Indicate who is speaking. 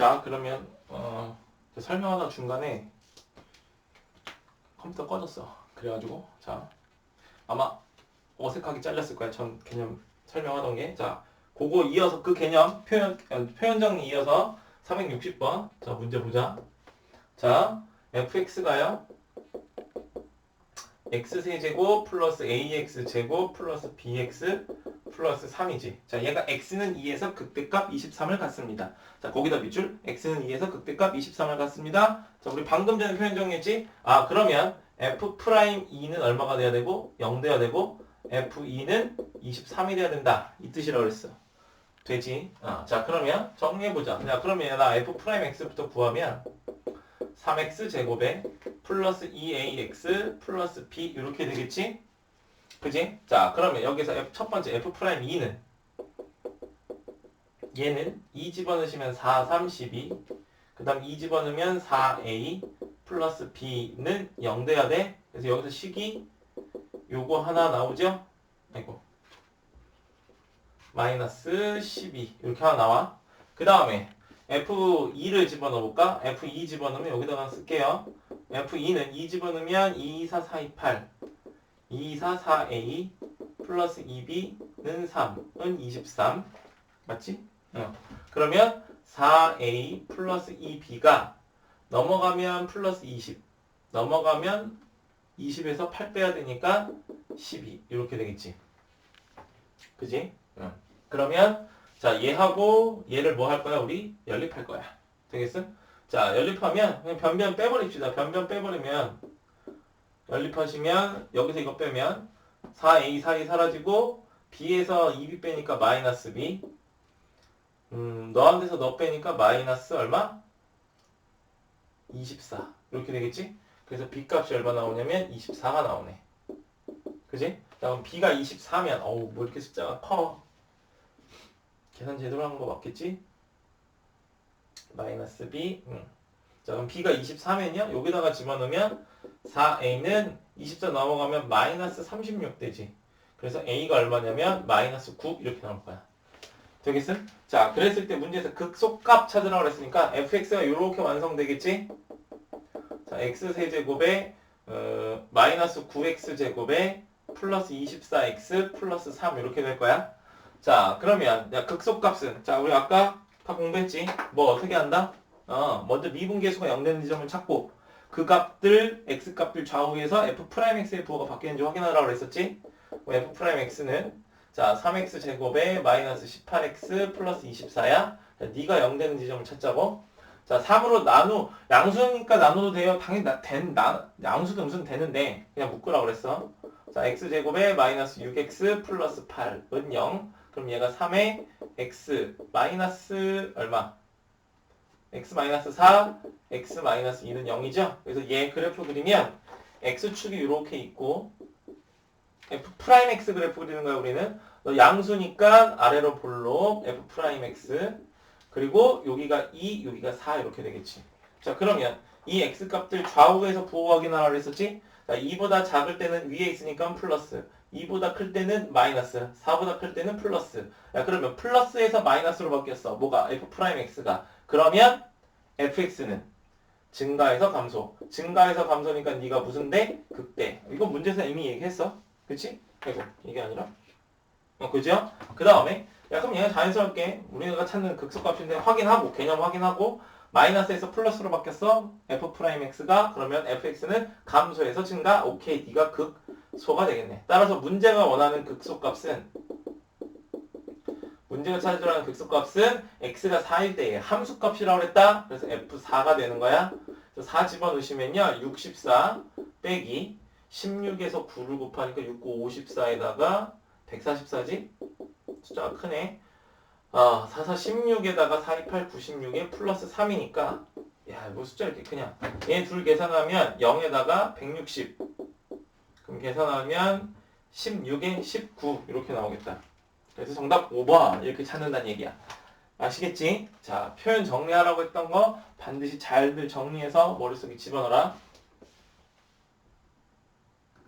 Speaker 1: 자 그러면 어, 설명하다 중간에 컴퓨터 꺼졌어. 그래가지고 자 아마 어색하게 잘렸을 거야. 전 개념 설명하던 게. 자 그거 이어서 그 개념 표현 어, 표현 정리 이어서 360번 자 문제 보자. 자 fx가요 x 세제곱 플러스 ax 제곱 플러스 bx 플러스 3이지. 자, 얘가 x는 2에서 극대값 23을 갖습니다. 자, 거기다 밑줄 x는 2에서 극대값 23을 갖습니다. 자, 우리 방금 전에 표현 정했지? 아, 그러면 f 프라임 2는 얼마가 돼야 되고 0 돼야 되고 f2는 23이 돼야 된다. 이 뜻이라고 그랬어. 되지? 아, 자, 그러면 정리해 보자. 자, 그러면 나 f 프라임 x부터 구하면 3x 제곱에 플러스 2ax 플러스 b 이렇게 되겠지? 그지? 자, 그러면 여기서 첫 번째 f 프라임 2는 얘는 2 집어넣으시면 4, 3, 12. 그 다음 2 집어넣으면 4a 플러스 b는 0 돼야 돼. 그래서 여기서 식이 요거 하나 나오죠? 아이고. 마이너스 12 이렇게 하나 나와. 그 다음에 F2를 집어넣어 볼까? F2 집어넣으면 여기다가 쓸게요. F2는 2 집어넣으면 2, 4, 4, 2, 8 2, 4, 4A 플러스 2B는 3은 23 맞지? 어. 그러면 4A 플러스 2B가 넘어가면 플러스 20 넘어가면 20에서 8 빼야 되니까 12 이렇게 되겠지 그지? 어. 그러면 자 얘하고 얘를 뭐 할 거야 우리 연립할 거야 되겠어? 자 연립하면 그냥 변변 빼버립시다 변변 빼버리면 연립하시면 여기서 이거 빼면 4a 4이 사라지고 b에서 2b 빼니까 마이너스 b 음, 너한테서 너 빼니까 마이너스 얼마? 24 이렇게 되겠지? 그래서 b 값이 얼마 나오냐면 24가 나오네 그지? 자 그럼 b가 24면 어우 뭐 이렇게 숫자가 커 계산 제대로 한 거 맞겠지? 마이너스 b 음. 자 그럼 b가 24면요 여기다가 집어넣으면 4a는 24 넘어가면 마이너스 36 되지. 그래서 a가 얼마냐면 마이너스 9 이렇게 나올 거야. 되겠어? 자 그랬을 때 문제에서 극소값 찾으라고 그랬으니까 fx가 이렇게 완성되겠지? 자 x 세제곱에 어, 마이너스 9x 제곱에 플러스 24x 플러스 3 이렇게 될 거야. 자 그러면 야, 극소값은 자 우리 아까 다 공부했지? 뭐 어떻게 한다? 어 먼저 미분계수가 0 되는 지점을 찾고 그 값들 x 값들 좌우에서 f 프라임 x의 부호가 바뀌는지 확인하라고 그랬었지? 뭐 f 프라임 x는 자 3x 제곱에 마이너스 18x 플러스 24야? 자, 네가 0 되는 지점을 찾자고. 자 3으로 나누 양수니까 나눠도 돼요. 당연히 나, 된, 나, 양수도 무슨 되는데 그냥 묶으라고 그랬어. 자 x 제곱에 마이너스 6x 플러스 8은 0 그럼 얘가 3에 x 마이너스 얼마? X 마이너스 4, x 마이너스 2는 0이죠? 그래서 얘 그래프 그리면 x축이 이렇게 있고 f 프라임 x 그래프 그리는 거야 우리는 너 양수니까 아래로 볼록 f 프라임 x 그리고 여기가 2, 여기가 4 이렇게 되겠지 자 그러면 이 x 값들 좌우에서 부호 확인하라고 했었지? 자 2보다 작을 때는 위에 있으니까 플러스 2보다 클 때는 마이너스, 4보다 클 때는 플러스. 야, 그러면 플러스에서 마이너스로 바뀌었어. 뭐가? f 프라임 x가. 그러면 fx는 증가해서 감소. 증가해서 감소니까 네가 무슨 대? 극대. 이건 문제에서 이미 얘기했어. 그치? 아이고, 이게 아니라. 어, 그죠? 그 다음에, 야, 그럼 얘가 자연스럽게 우리가 찾는 극소값인데 확인하고, 개념 확인하고, 마이너스에서 플러스로 바뀌었어. f 프라임 x가 그러면 fx는 감소해서 증가. 오케이, 네가 극소가 되겠네. 따라서 문제가 원하는 극소값은 문제가 찾으라는 극소값은 x가 4일 때의 함수값이라고 그랬다. 그래서 f4가 되는 거야. 그래서 4 집어넣으시면요. 64 빼기 16에서 9를 곱하니까 6, 9, 54에다가 144지? 숫자가 크네. 아, 4, 4, 16에다가 4, 2, 8, 96에 플러스 3이니까 야, 뭐 숫자 이렇게 그냥 얘 둘 계산하면 0에다가 160 그럼 계산하면 16에 19 이렇게 나오겠다. 그래서 정답 5번 이렇게 찾는다는 얘기야. 아시겠지? 자, 표현 정리하라고 했던 거 반드시 잘들 정리해서 머릿속에 집어넣어라.